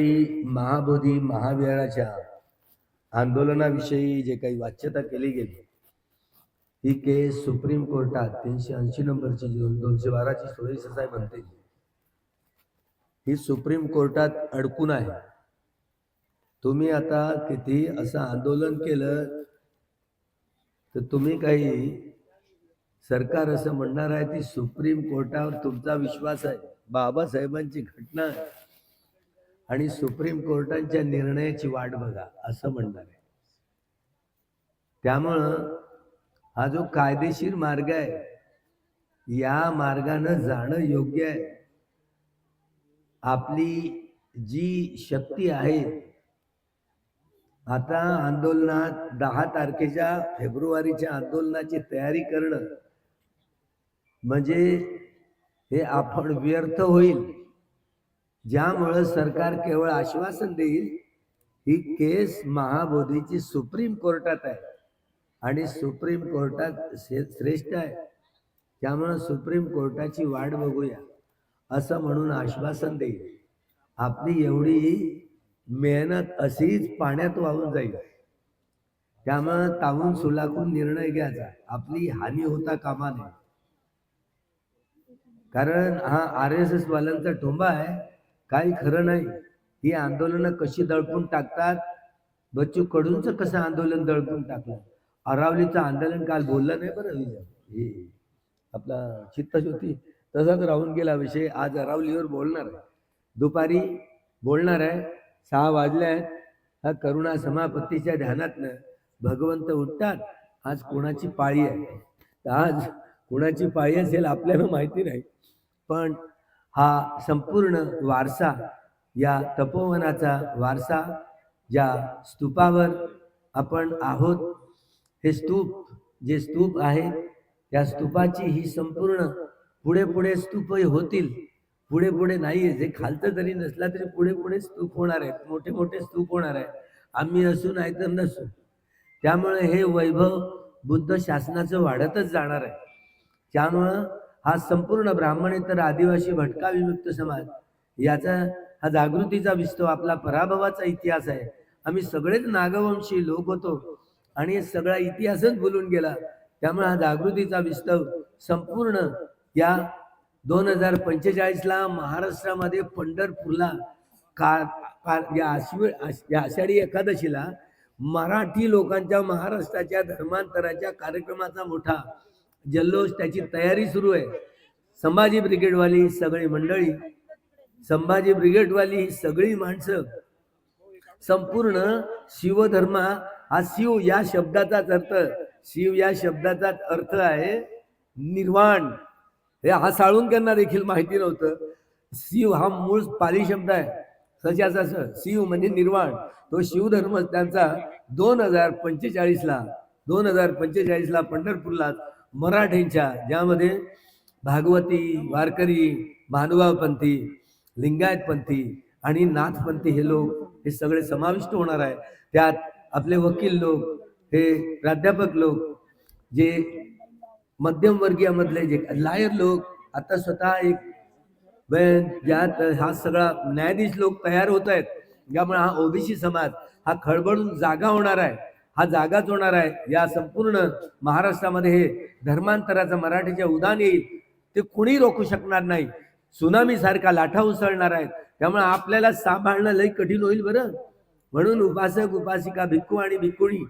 महाबोधी महाविहाराच्या आंदोलनाविषयी जे काही वाच्यता केली गेली ही केस सुप्रीम कोर्टात तीनशे ऐंशी नंबरची दोनशे बाराची सोयी ससाय म्हणते. ही सुप्रीम कोर्टात अडकून आहे. तुम्ही आता किती असं आंदोलन केलं तर तुम्ही काही सरकार असं म्हणणार आहे की सुप्रीम कोर्टावर तुमचा विश्वास आहे. बाबासाहेबांची घटना आहे. आणि सुप्रीम कोर्टांच्या निर्णयाची वाट बघा असं म्हणणार आहे. त्यामुळं हा जो कायदेशीर मार्ग आहे या मार्गानं जाणं योग्य आहे. आपली जी शक्ती आहे आता आंदोलनात दहा तारखेच्या फेब्रुवारीच्या आंदोलनाची तयारी करणं म्हणजे हे आपण व्यर्थ होईल. ज्यामुळं सरकार केवळ आश्वासन देईल ही केस महाबोधीची सुप्रीम कोर्टात आहे. आणि सुप्रीम कोर्टात श्रेष्ठ आहे. त्यामुळं सुप्रीम कोर्टाची वाट बघूया. असं म्हणून आश्वासन देईल. आपली एवढी मेहनत अशीच पाण्यात वाहून जाईल. त्यामुळं तावून सुलाखून निर्णय घ्यायचा. आपली हानी होता कामा नये. कारण हा आर एस एस वाल्यांचा ठोंबा आहे. काही खरं नाही. ही आंदोलनं कशी दळपून टाकतात? बच्चू कडूंचं कसं आंदोलन दळपून टाकलं? अरावलीचं आंदोलन काल बोललं नाही बरं? विजय हे आपला चित्तज्योती तसाच राहून गेला विषय. आज अरावलीवर बोलणार आहे. दुपारी बोलणार आहे. सहा वाजल्या आहेत. हा करुणा समापत्तीच्या ध्यानातनं भगवंत उठतात. आज कोणाची पाळी आहे? आज कोणाची पाळी असेल आपल्याला माहिती नाही. पण हा संपूर्ण वारसा या तपोवनाचा वारसा ज्या स्तूपावर आपण आहोत हे स्तूप जे स्तूप आहे त्या स्तूपाची ही संपूर्ण पुढे पुढे स्तूप होतील. पुढे पुढे नाही जे खालचं जरी नसला तरी पुढे पुढे स्तूप होणार आहेत. मोठे मोठे स्तूप होणार आहे आम्ही असू नाही तर नसू. त्यामुळे हे वैभव बुद्ध शासनाचं वाढतच जाणार आहे. त्यामुळं हा संपूर्ण ब्राह्मणेतर आदिवासी भटका विमुक्त समाज. याचा हा जागृतीचा विस्तव आपला पराभवाचा इतिहास आहे. आम्ही सगळेच नागवंशी लोक होतो आणि सगळा इतिहासच बोलून गेला. त्यामुळे हा जागृतीचा विस्तव संपूर्ण या दोन हजार पंचेचाळीसला महाराष्ट्रामध्ये पंढरपूरला का का- या आश्वी या आषाढी एकादशीला मराठी लोकांच्या महाराष्ट्राच्या धर्मांतराच्या कार्यक्रमाचा मोठा जल्लोष त्याची तयारी सुरू आहे. संभाजी ब्रिगेडवाली सगळी मंडळी संभाजी ब्रिगेडवाली ही सगळी माणसं संपूर्ण शिवधर्मा हा शिव या शब्दाचाच अर्थ शिव या शब्दाचाच अर्थ आहे निर्वाण. हे हा साळुंक्यांना देखील माहिती नव्हतं. शिव हा मूळ पाली शब्द आहे. सशाचा शिव म्हणजे निर्वाण. तो शिवधर्म त्यांचा दोन हजार पंचेचाळीसला दोन हजार पंचेचाळीसला पंढरपूरला मराठ्यांच्या ज्यामध्ये भागवती वारकरी भानुभावपंथी लिंगायतपंथी आणि नाथपंथी हे लोक हे सगळे समाविष्ट होणार आहे त्यात आपले वकील लोक हे प्राध्यापक लोक जे मध्यमवर्गीयामधले जे लायर लोक आता स्वतः एक ब- ज्यात हा सगळा न्यायाधीश लोक तयार होत आहेत. ज्यामुळे हा ओबीसी समाज हा खळबळून जागा होणार आहे. हा जागाच होणार आहे. या संपूर्ण महाराष्ट्रामध्ये हे धर्मांतराचं मराठीच्या उदान येईल. ते कुणी रोखू शकणार नाही. सुनामी सारखा लाठा उसळणार आहेत. त्यामुळे आपल्याला सांभाळणं लई कठीण होईल बरं. म्हणून उपासक उपासिका भिक्खू आणि भिक्कुणी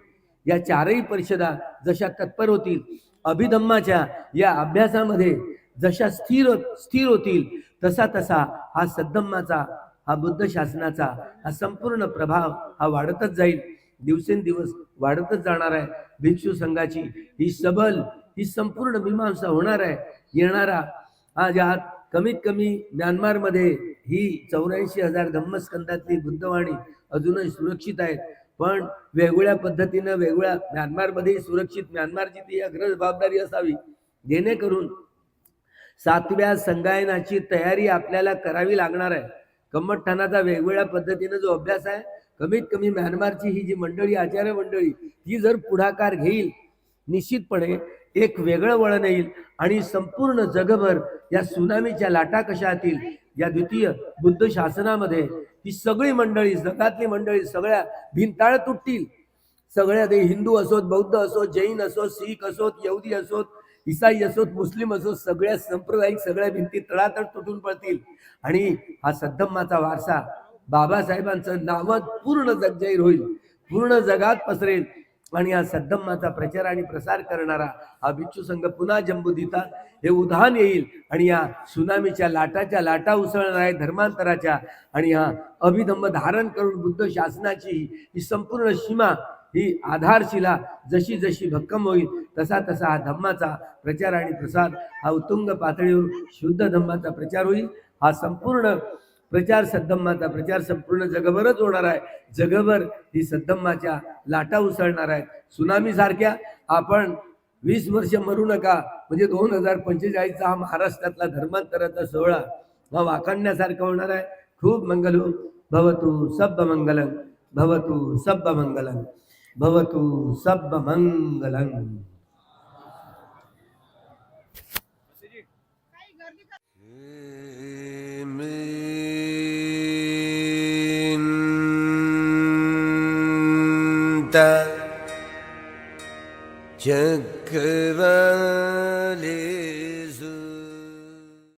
या चारही परिषदा जशा तत्पर होतील अभिधम्माच्या या अभ्यासामध्ये जशा स्थिर स्थिर होतील तसा तसा हा सद्धम्माचा हा बुद्ध शासनाचा हा संपूर्ण प्रभाव हा वाढतच जाईल. दिवसेंदिवस वाढतच जाणार आहे. भिक्षू संघाची ही सबल ही संपूर्ण मीमांसा होणार आहे. येणारा हा ज्यात कमीत कमी म्यानमारमध्ये ही चौऱ्याऐंशी हजार धम्मस्कंदातली बुद्धवाणी अजूनही सुरक्षित आहेत. पण वेगवेगळ्या पद्धतीनं वेगवेगळ्या म्यानमारमध्ये सुरक्षित म्यानमारची ती अग्र जबाबदारी असावी. जेणेकरून सातव्या संगायनाची तयारी आपल्याला करावी लागणार आहे. कम्मठठाणाचा वेगवेगळ्या पद्धतीनं जो अभ्यास आहे कमीत कमी म्यानमारची ही जी मंडळी आचार्य मंडळी ही जर पुढाकार घेईल निश्चितपणे एक वेगळं वळण येईल आणि संपूर्ण जगभर या सुनामीच्या लाटा कशा येतील या द्वितीय बुद्ध शासनामध्ये ही सगळी मंडळी जगातली मंडळी सगळ्या भिंताळ तुटतील. सगळ्या ते हिंदू असोत बौद्ध असोत जैन असोत शीख असोत यहुदी असोत इसाई असोत मुस्लिम असोत सगळ्या सांप्रदायिक सगळ्या भिंती तळातळ तुटून पडतील. आणि हा सद्धम्माचा वारसा बाबासाहेबांचं नावच पूर्ण जगजाहीर होईल पूर्ण जगात पसरेल. आणि या सद्धम्माचा प्रचार आणि प्रसार करणारा हा भिक्षू संघ पुन्हा दिता हे उधान येईल आणि या सुनामीच्या लाटाच्या लाटा उसळणार आहे धर्मांतराच्या. आणि हा अभिधम्म धारण करून बुद्ध शासनाची ही संपूर्ण सीमा ही आधारशिला जशी जशी भक्कम होईल तसा तसा हा धम्माचा प्रचार आणि प्रसार हा उत्तुंग पातळीवर शुद्ध धम्माचा प्रचार होईल. हा संपूर्ण प्रचार सद्धम्माचा प्रचार संपूर्ण जगभरच होणार आहे. जगभर ही सद्धम्माच्या लाटा उसळणार आहेत. सुनामी सारख्या आपण वीस वर्ष मरू नका. म्हणजे दोन हजार पंचेचाळीसचा हा महाराष्ट्रातला धर्मांतराचा सोहळा हा वाकडण्यासारखा होणार आहे. खूप मंगल. हो भवतु सब्ब मंगलम भवतु सब्ब मंगलम भवतु सब्ब मंगलम Minta चक्रवाले